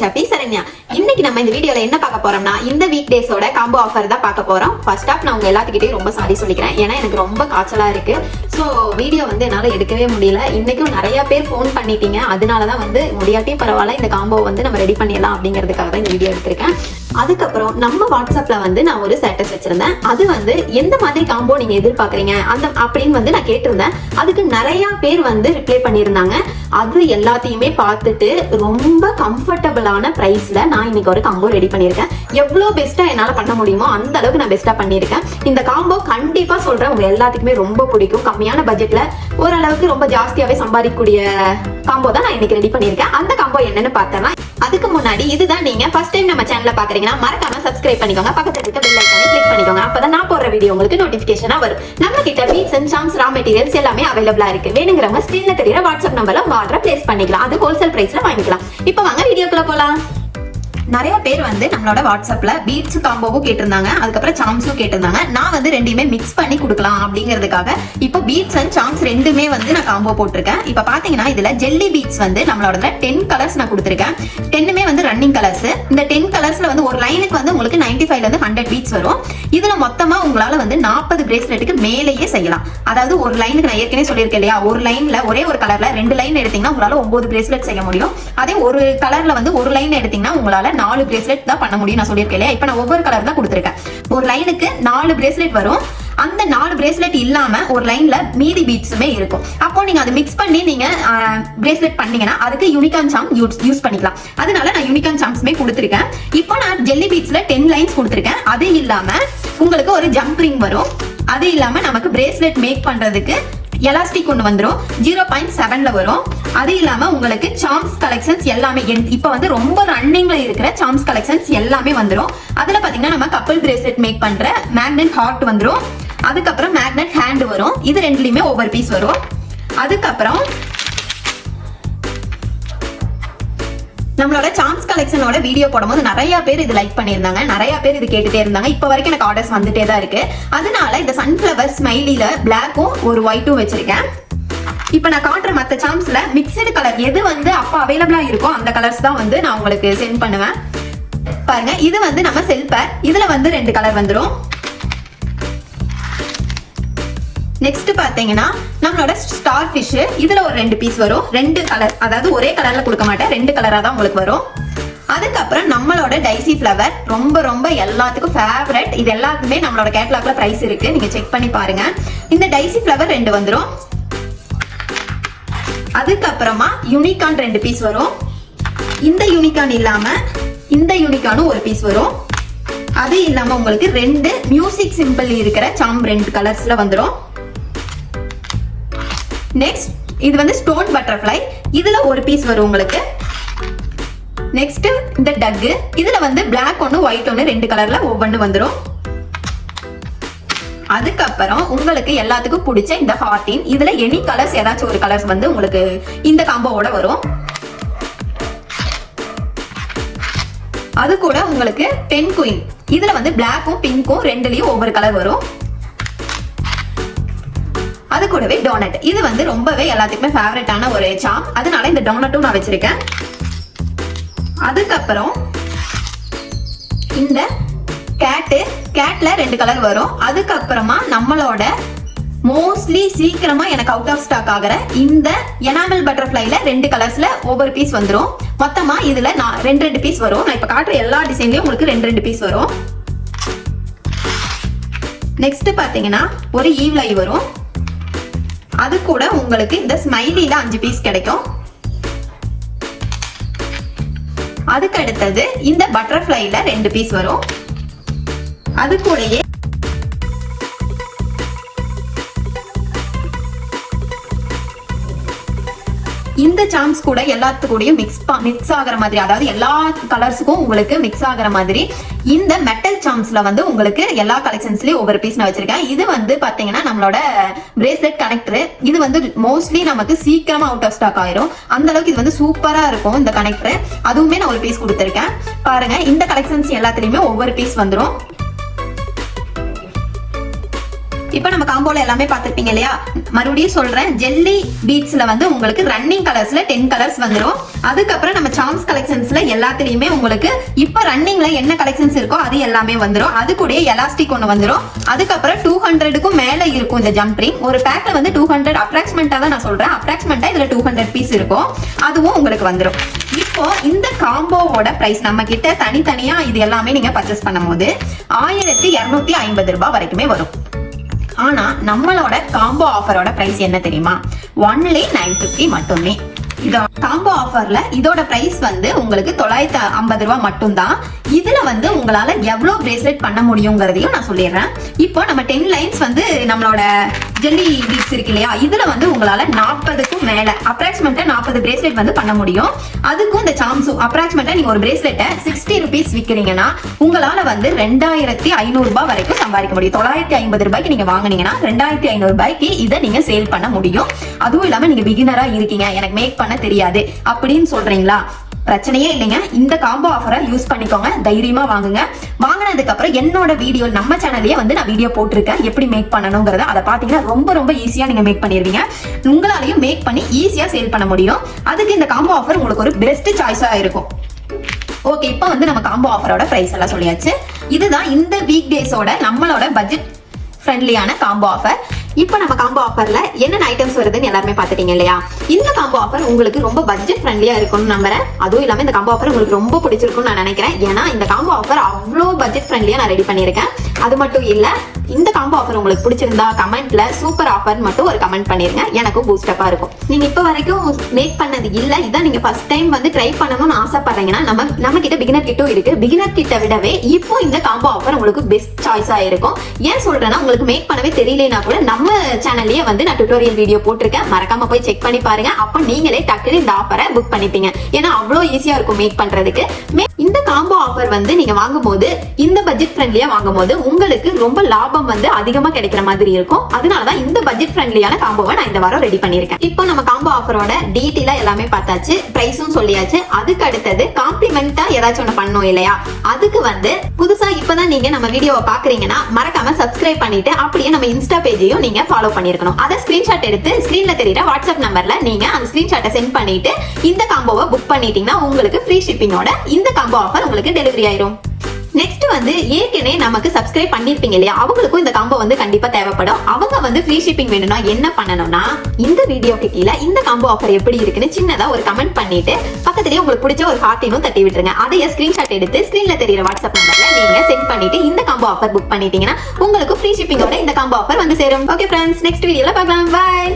Shoppy Saranya இன்னைக்கு நம்ம இந்த வீடியோல என்ன பார்க்க போறோம்னா இந்த வீக் டேஸோட காம்போ ஆஃபர் தான் பார்க்க போறோம். ஃபர்ஸ்ட் ஆஃப் நான் உங்க எல்லாத்துக்கிட்டையும் ரொம்ப சாரி சொல்லிக்கிறேன். ஏன்னா எனக்கு ரொம்ப காய்ச்சலா இருக்கு. ஸோ வீடியோ வந்து என்னால் எடுக்கவே முடியல. இன்றைக்கும் நிறைய பேர் ஃபோன் பண்ணிட்டீங்க. அதனால தான் வந்து முடியாட்டியும் பரவாயில்ல இந்த காம்போ வந்து நம்ம ரெடி பண்ணிடலாம் அப்படிங்கிறதுக்காக தான் இந்த வீடியோ எடுத்திருக்கேன். அதுக்கப்புறம் நம்ம வாட்ஸ்அப்ல வந்து நான் ஒரு ஸ்டேட்டஸ் வச்சிருந்தேன். அது வந்து எந்த மாதிரி காம்போ நீங்க எதிர்பார்க்குறீங்க? அந்த அப்படின்னு வந்து நான் கேட்டிருந்தேன். அதுக்கு நிறைய பேர் வந்து ரிப்ளை பண்ணியிருந்தாங்க. அது எல்லாத்தையுமே பார்த்துட்டு ரொம்ப கம்ஃபர்டபுளான ப்ரைஸில் நான் இன்னைக்கு ஒரு காம்போ ரெடி பண்ணியிருக்கேன். எவ்வளோ பெஸ்ட்டா என்னால் பண்ண முடியுமோ அந்த அளவுக்கு நான் பெஸ்ட்டாக பண்ணியிருக்கேன். இந்த காம்போ கண்டிப்பாக சொல்கிறேன் உங்க எல்லாத்துக்குமே ரொம்ப பிடிக்கும். கம்மியான பட்ஜெட்ல ஓரளவுக்கு ரொம்ப ஜாஸ்தியாவே சம்பாதிக்கக்கூடிய காம்போ தான் நான் இன்னைக்கு ரெடி பண்ணியிருக்கேன். அந்த காம்போ என்னன்னு பார்த்தேன்னா அதுக்கு முன்னாடி இதுதான் நீங்க ஃபர்ஸ்ட் டைம் நம்ம சேனல்ல பாக்குறீங்கன்னா மறக்காம சப்ஸ்கிரைப் பண்ணிக்கோங்க. பக்கத்துல இருக்க பெல் ஐக்கானை கிளிக் பண்ணிக்கோங்க. அப்பதான் நான் போடுற வீடியோ உங்களுக்கு நோட்டிபிகேஷனா வரும். நம்ம கிட்ட beads and charms raw materials எல்லாமே அவைலபிளா இருக்கு. வேணுங்கிறவங்க ஸ்கிரீன்ல தெரியற வாட்ஸ்அப் நம்பர்ல உங்க ஆர்டர் பிளேஸ் பண்ணிக்கலாம். அது ஹோல்சேல் பிரைஸ்ல வாங்கிக்கலாம். இப்போ வாங்க வீடியோக்குள்ள போலாம். நிறைய பேர் வந்து நம்மளோட வாட்ஸ்அப்ல பீட்ஸ் காம்போவும் கேட்டிருந்தாங்க. அதுக்கப்புறம் சாம்ஸும் கேட்டிருந்தாங்க. நான் வந்து ரெண்டையுமே மிக்ஸ் பண்ணி கொடுக்கலாம் அப்படிங்கிறதுக்காக இப்போ பீட்ஸ் அண்ட் சாம்ஸ் ரெண்டுமே வந்து நான் காம்போ போட்டிருக்கேன். இப்போ பாத்தீங்கன்னா இதுல ஜெல்லி பீட்ஸ் வந்து நம்மளோட டென் கலர்ஸ் நான் கொடுத்துருக்கேன். டென்னுமே வந்து ரன்னிங் கலர்ஸ் இந்த டென் கலர்ஸ்ல வந்து ஒரு லைனுக்கு வந்து உங்களுக்கு நைன்டி ஃபைவ்ல இருந்து ஹண்ட்ரட் பீட்ஸ் வரும். இதுல மொத்தமா உங்களால வந்து நாற்பது பிரேஸ்லெட்டுக்கு மேலேயே செய்யலாம். அதாவது ஒரு லைனுக்கு நான் ஏற்கனவே சொல்லியிருக்கேன் இல்லையா? ஒரு லைன்ல ஒரே ஒரு கலர்ல ரெண்டு லைன் எடுத்தீங்கன்னா உங்களால ஒன்பது பிரேஸ்லெட் செய்ய முடியும். அதே ஒரு கலர்ல வந்து ஒரு லைன் எடுத்தீங்கன்னா உங்களால நாலு பிரேஸ்லெட் தான் பண்ண முடியும் நான் சொல்லியிருக்கேன் இல்லையா? இப்போ நான் ஒவ்வொரு கலர் தான் கொடுத்துருக்கேன். ஒரு லைனுக்கு நாலு பிரேஸ்லெட் வரும். அந்த நாலு பிரேஸ்லெட் இல்லாம ஒரு லைன்ல மீதி பீட்ஸுமே இருக்கும். அப்போ நீங்க அதை மிக்ஸ் பண்ணி நீங்க பிரேஸ்லெட் பண்ணீங்கன்னா அதுக்கு யூனிகான் சாம் யூஸ் யூஸ் பண்ணிக்கலாம். அதனால நான் யூனிகான் சாம்ஸ்மே கொடுத்துருக்கேன். இப்போ நான் ஜெல்லி பீட்ஸ்ல டென் லைன்ஸ் கொடுத்துருக்கேன். அது இல்லாம உங்களுக்கு ஒரு ஜம்ப் ரிங் வரும். அது இல்லாம நமக்கு பிரேஸ்லெட் மேக் பண்றதுக்கு எலாஸ்டிக் ஒன்று வந்துடும் ஜீரோ பாயிண்ட் செவன்ல வரும். அது இல்லாம உங்களுக்கு சாம்ஸ் கலெக்ஷன்ஸ் எல்லாமே என்- இப்ப வந்து ரொம்ப ரன்னிங்ல இருக்கிற சாம்ஸ் கலெக்ஷன்ஸ் எல்லாமே வந்துடும் அதுல பாத்தீங்கன்னா நம்ம கப்பல் பிரேஸ்லெட் மேக் பண்ற மேக்னெட் ஹார்ட் வந்துடும் அதுக்கப்புறம் மேக்னெட் ஹேண்ட் வரும். இது ரெண்டுலயுமே ஒவ்வொரு பீஸ் வரும். அதுக்கப்புறம் நம்மளோட சாம்ஸ் கலெக்ஷனோட வீடியோ போடும்போது நிறைய பேர் இது லைக் பண்ணியிருந்தாங்க. நிறைய பேர் இது கேட்டுட்டே இருந்தாங்க. இப்போ வரைக்கும் எனக்கு ஆர்டர்ஸ் வந்துட்டே தான் இருக்கு. அதனால இந்த சன்ஃபிளவர் ஸ்மைலியில பிளாக்கும் ஒரு ஒயிட்டும் வச்சிருக்கேன். இப்போ நான் காட்டுற மற்ற சாம்ஸ்ல மிக்சடு கலர் எது வந்து அப்போ அவைலபிளா இருக்கோ அந்த கலர்ஸ் தான் வந்து நான் உங்களுக்கு சென்ட் பண்ணுவேன். பாருங்க இது வந்து நம்ம செல்பர் இதுல வந்து ரெண்டு கலர் வந்துடும் நெக்ஸ்ட் பாத்தீங்கன்னா நம்மளோட ஸ்டார் ஃபிஷ் இதுல ஒரு ரெண்டு பீஸ் வரும். ரெண்டு கலர் அதாவது ஒரே கலர்ல கொடுக்க மாட்டேன். ரெண்டு கலரா தான் உங்களுக்கு வரும். அதுக்கப்புறம் நம்மளோட டைசி ஃப்ளவர் ரொம்ப ரொம்ப எல்லாத்துக்கும் ஃபேவரட் இது எல்லாத்துக்குமே நம்மளோட கேட்லாக்ல பிரைஸ் இருக்கு. நீங்க செக் பண்ணி பாருங்க. இந்த டைசி ஃப்ளவர் ரெண்டு வந்துடும் அதுக்கப்புறமா யூனிகான் ரெண்டு பீஸ் வரும். இந்த யூனிகான் இல்லாம இந்த யூனிகானும் ஒரு பீஸ் வரும். அது இல்லாம உங்களுக்கு ரெண்டு மியூசிக் சிம்பிள் இருக்கிற சாம் ரெண்டு கலர்ஸ்ல வந்துடும் நெக்ஸ்ட் இது வந்து ஸ்டோன் பட்டர்ஃப்ளை இதுல ஒரு பீஸ் வரும் உங்களுக்கு. நெக்ஸ்ட் இந்த டக்கு இதுல வந்து பிளாக் ஒன்று ஒயிட் ஒன்று ரெண்டு கலர்ல ஒவ்வொன்று வந்துடும் அதுக்கப்புறம் உங்களுக்கு எல்லாத்துக்கும் பிடிச்ச இந்த ஹார்டின் இதுல எனி கலர்ஸ் ஏதாச்சும் ஒரு கலர்ஸ் வந்து உங்களுக்கு இந்த காம்போவோட வரும். அது கூட உங்களுக்கு டென் குயின் இதுல வந்து பிளாக்கும் பிங்க்கும் ரெண்டுலயும் ஒவ்வொரு கலர் வரும். கூடவே டோனட் இது வந்து ரொம்பவே எல்லாத்துக்குமே ஃபேவரட்டான ஒரு சாம் அதனால இந்த டோனட்டும் நான் வச்சிருக்கேன். அதுக்கப்புறம் இந்த கேட்டு கேட்ல ரெண்டு கலர் வரும். அதுக்கப்புறமா நம்மளோட மோஸ்ட்லி சீக்கிரமா எனக்கு அவுட் ஆஃப் ஸ்டாக் ஆகிற இந்த எனாமல் பட்டர்ஃப்ளைல ரெண்டு கலர்ஸ்ல ஒவ்வொரு பீஸ் வந்துடும் மொத்தமா இதுல நான் ரெண்டு ரெண்டு பீஸ் வரும். நான் இப்ப காட்டுற எல்லா டிசைன்லயும் உங்களுக்கு ரெண்டு ரெண்டு பீஸ் வரும். நெக்ஸ்ட் பாத்தீங்கன்னா ஒரு ஈவ்லை வரும். அது கூட உங்களுக்கு இந்த ஸ்மைலில அஞ்சு பீஸ் கிடைக்கும். அதுக்கு அடுத்தது இந்த பட்டர்ஃப்ளைல ரெண்டு பீஸ் வரும். அது கூடயே இந்த சாம்ஸ் கூட எல்லாத்து கூடயும் மிக்ஸ் மிக்ஸ் ஆகுற மாதிரி அதாவது எல்லா கலர்ஸுக்கும் உங்களுக்கு மிக்ஸ் ஆகுற மாதிரி இந்த மெட்டல் சாம்ஸ்ல வந்து உங்களுக்கு எல்லா கலெக்ஷன்ஸ்லயும் ஒவ்வொரு பீஸ் நான் வச்சிருக்கேன். இது வந்து பாத்தீங்கன்னா நம்மளோட பிரேஸ்லெட் கனெக்டர் இது வந்து மோஸ்ட்லி நமக்கு சீக்கிரமா அவுட் ஆஃப் ஸ்டாக் ஆயிரும். அந்த அளவுக்கு இது வந்து சூப்பரா இருக்கும் இந்த கனெக்டர் அதுவுமே நான் ஒரு பீஸ் கொடுத்துருக்கேன். பாருங்க இந்த கலெக்ஷன்ஸ் எல்லாத்துலயுமே ஒவ்வொரு பீஸ் வந்துடும் இப்போ நம்ம காம்போல எல்லாமே பார்த்துருப்பீங்க இல்லையா? மறுபடியும் சொல்றேன் ஜெல்லி பீட்ஸ்ல வந்து உங்களுக்கு ரன்னிங் கலர்ஸ்ல டென் கலர்ஸ் வந்துடும் அதுக்கப்புறம் நம்ம சாம்ஸ் கலெக்ஷன்ஸ்ல எல்லாத்துலயுமே உங்களுக்கு இப்போ ரன்னிங்ல என்ன கலெக்ஷன்ஸ் இருக்கோ அது எல்லாமே வந்துடும் அது கூட எலாஸ்டிக் ஒன்று வந்துடும் அதுக்கப்புறம் டூ ஹண்ட்ரடுக்கும் மேல இருக்கும் இந்த ஜம்ப் ரிங் ஒரு பேக்ல வந்து டூ ஹண்ட்ரட் அப்ராக்ஸ்மெண்டா தான் நான் சொல்றேன். அப்ராக்ஸ்மெண்டா இதுல டூ ஹண்ட்ரட் பீஸ் இருக்கும். அதுவும் உங்களுக்கு வந்துடும் இப்போ இந்த காம்போவோட பிரைஸ் நம்ம கிட்ட தனித்தனியா இது எல்லாமே நீங்க பர்ச்சேஸ் பண்ணும்போது ஆயிரத்தி இருநூத்தி ஐம்பது ரூபாய் வரைக்குமே வரும். ஆனா நம்மளோட காம்போ ஆஃபரோட பிரைஸ் என்ன தெரியுமா? ஒன்லி நைன் பிப்டி மட்டுமே. இதோ காம்போ ஆஃபர்ல இதோட பிரைஸ் வந்து உங்களுக்கு தொள்ளாயிரத்தி ஐம்பது ரூபாய் மட்டும்தான். இதுல வந்து உங்களால எவ்வளவு பிரேஸ்லெட் பண்ண முடியுங்கிறதையும் நான் சொல்லிடுறேன். இப்போ நம்ம டென் லைன்ஸ் வந்து நம்மளோட ஜெல்லி பீட்ஸ் இருக்கு இல்லையா? இதுல வந்து உங்களால நாற்பதுக்கும் மேல அப்ராக்சிமேட்டா நாற்பது பிரேஸ்லெட் வந்து பண்ண முடியும். அதுக்கும் இந்த சாம்சு அப்ராக்சிமேட்டா நீங்க ஒரு பிரேஸ்லெட்டை சிக்ஸ்டி ருபீஸ் விற்கிறீங்கன்னா உங்களால வந்து ரெண்டாயிரத்தி ஐநூறு ரூபாய் வரைக்கும் சம்பாதிக்க முடியும். தொள்ளாயிரத்தி ஐம்பது ரூபாய்க்கு நீங்க வாங்குனீங்கன்னா ரெண்டாயிரத்தி ஐநூறு ரூபாய்க்கு இதை நீங்க சேல் பண்ண முடியும். அதுவும் இல்லாம நீங்க பிகினரா இருக்கீங்க. எனக்கு மேக் பண்ண தெரியாது. அப்படின்னு சொல்றீங்களா? பிரச்சனையே இல்லைங்க. இந்த காம்போ ஆஃபரை யூஸ் பண்ணிக்கோங்க. தைரியமா வாங்குங்க. வாங்கினதுக்கு அப்புறம் என்னோட வீடியோ நம்ம சேனல்லயே வந்து நான் வீடியோ போட்டிருக்கேன். எப்படி மேக் பண்ணணுங்கிறத அதை பாத்தீங்கன்னா ரொம்ப ரொம்ப ஈஸியா நீங்க மேக் பண்ணிருவீங்க. உங்களாலையும் மேக் பண்ணி ஈஸியா சேல் பண்ண முடியும். அதுக்கு இந்த காம்போ ஆஃபர் உங்களுக்கு ஒரு பெஸ்ட் சாய்ஸா இருக்கும். ஓகே இப்போ வந்து நம்ம காம்போ ஆஃபரோட பிரைஸ் எல்லாம் சொல்லியாச்சு. இதுதான் இந்த வீக் டேஸோட நம்மளோட பட்ஜெட் ஃப்ரெண்ட்லியான காம்போ ஆஃபர் இப்போ நம்ம காம்போ ஆஃபர்ல என்னென்ன ஐட்டம்ஸ் வருதுன்னு எல்லாருமே பார்த்துட்டீங்க இல்லையா? இந்த காம்போ ஆஃபர் உங்களுக்கு ரொம்ப பட்ஜெட் ஃப்ரெண்ட்லியா இருக்கும்னு நம்புறேன். அதுவும் இல்லாம இந்த காம்போ ஆஃபர் உங்களுக்கு ரொம்ப பிடிச்சிருக்கும்னு நான் நினைக்கிறேன். ஏன்னா இந்த காம்போ ஆஃபர் அவ்வளோ பட்ஜெட் ஃப்ரெண்ட்லியா நான் ரெடி பண்ணியிருக்கேன். அது மட்டும் இல்ல இந்த காம்போ ஆஃபர் உங்களுக்கு பிடிச்சிருந்தா கமெண்ட்ல சூப்பர் ஆஃபர் மட்டும் ஒரு கமெண்ட் பண்ணிருங்க. எனக்கும் பூஸ்டப்பா இருக்கும். நீங்க இப்போ வரைக்கும் மேக் பண்ணது இல்ல இதான் நீங்க ஃபர்ஸ்ட் டைம் வந்து ட்ரை பண்ணணும்னு ஆசைப்படுறீங்கன்னா நம்ம நம்ம கிட்ட பிகினர் கிட்டும் இருக்கு. பிகினர் கிட்ட விடவே இப்போ இந்த காம்போ ஆஃபர் உங்களுக்கு பெஸ்ட் சாய்ஸா இருக்கும். ஏன் சொல்றேன்னா உங்களுக்கு மேக் பண்ணவே தெரியலனா கூட நம்ம சேனல்லயே வந்து நான் டுட்டோரியல் வீடியோ போட்டிருக்கேன். மறக்காம போய் செக் பண்ணி பாருங்க. அப்போ நீங்களே டக்குனு இந்த ஆஃபரை புக் பண்ணிப்பீங்க. ஏன்னா அவ்வளோ ஈஸியா இருக்கும் மேக் பண்றதுக்கு. இந்த காம்போ ஆஃபர் வந்து நீங்க வாங்கும்போது இந்த பட்ஜெட் ஃப்ரெண்ட்லியா வாங்கும்போது உங்களுக்கு ரொம்ப லாபம் வந்து அதிகமா கிடைக்கிற மாதிரி இருக்கும். அதனாலதான் இந்த பட்ஜெட் ஃப்ரெண்ட்லியான காம்போவை நான் இந்த வாரம் ரெடி பண்ணிருக்கேன் இப்போ நம்ம காம்போ ஆஃபரோட டீட்டெயிலா எல்லாமே பார்த்தாச்சு. பிரைஸும் சொல்லியாச்சு. அதுக்கு அடுத்தது காம்போ ஏதாச்சும் ஒண்ணு பண்ணணும் இல்லையா? அதுக்கு வந்து புதுசா இப்பதான் நீங்க நம்ம வீடியோவை பாக்குறீங்கன்னா மறக்காம சப்ஸ்கிரைப் பண்ணிட்டு அப்படியே நம்ம இன்ஸ்டா பேஜையும் நீங்க ஃபாலோ பண்ணிருக்கணும். அதை ஸ்கிரீன்ஷாட் எடுத்து ஸ்கிரீன்ல தெரியுற வாட்ஸ்அப் நம்பர்ல நீங்க அந்த ஸ்கிரீன்ஷாட்டை சென்ட் பண்ணிட்டு இந்த காம்போவை புக் பண்ணிட்டீங்கன்னா உங்களுக்கு ஃப்ரீ ஷிப்பிங்கோட இந்த காம்போ ஆஃபர் உங்களுக்கு டெலிவரி ஆயிரும். நெக்ஸ்ட் வந்து ஏற்கனவே நமக்கு சப்ஸ்கிரைப் பண்ணிருப்பீங்க இல்லையா? அவங்களுக்கும் இந்த காம்போ வந்து கண்டிப்பா தேவைப்படும். அவங்க வந்து ஃப்ரீ ஷிப்பிங் வேணும்னா என்ன பண்ணணும்னா இந்த வீடியோக்கு கீழே இந்த காம்போ ஆஃபர் எப்படி இருக்குன்னு சின்னதா ஒரு கமெண்ட் பண்ணிட்டு பக்கத்துலயே உங்களுக்கு பிடிச்ச ஒரு ஹார்ட்டினும் தட்டி விட்டுருங்க. அதையே ஸ்கிரீன்ஷாட் எடுத்து ஸ்கிரீன்ல தெரியுற வாட்ஸ்அப் நம்பர்ல நீங்க சென்ட் பண்ணிட்டு இந்த காம்போ ஆஃபர் புக் பண்ணிட்டீங்கன்னா உங்களுக்கு ஃப்ரீ ஷிப்பிங்கோட இந்த காம்போ ஆஃபர் வந்து சேரும். ஓகே ஃப்ரெண்ட்ஸ் நெக்ஸ்ட் வீடியோல பார்க்கலாம். பாய்